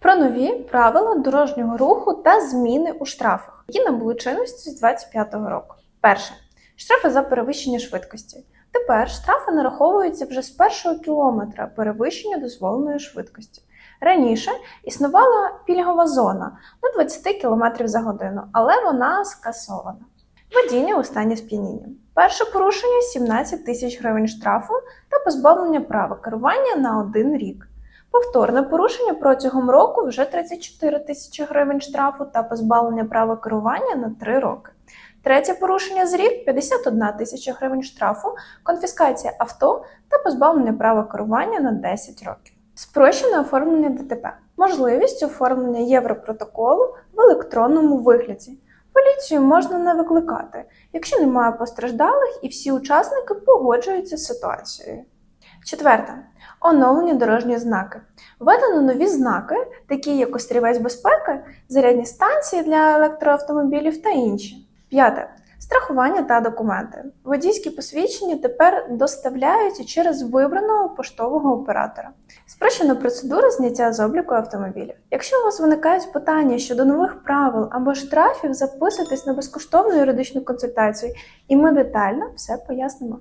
Про нові правила дорожнього руху та зміни у штрафах, які набули чинності з 2025 року. Перше штрафи за перевищення швидкості. Тепер штрафи нараховуються вже з першого кілометра перевищення дозволеної швидкості. Раніше існувала пільгова зона до 20 км за годину, але вона скасована. Водіння у стані сп'яніння. Перше порушення 17 тисяч гривень штрафу та позбавлення права керування на один рік. Повторне порушення протягом року вже 34 тисячі гривень штрафу та позбавлення права керування на 3 роки. Третє порушення з рік 51 тисяча гривень штрафу, конфіскація авто та позбавлення права керування на 10 років. Спрощене оформлення ДТП. Можливість оформлення Європротоколу в електронному вигляді. Поліцію можна не викликати, якщо немає постраждалих і всі учасники погоджуються з ситуацією. Четверте. Оновлені дорожні знаки. Введено нові знаки, такі як острівець безпеки, зарядні станції для електроавтомобілів та інші. П'яте. Страхування та документи. Водійські посвідчення тепер доставляються через вибраного поштового оператора. Спрощена процедура зняття з обліку автомобілів. Якщо у вас виникають питання щодо нових правил або штрафів, записуйтесь на безкоштовну юридичну консультацію, і ми детально все пояснимо.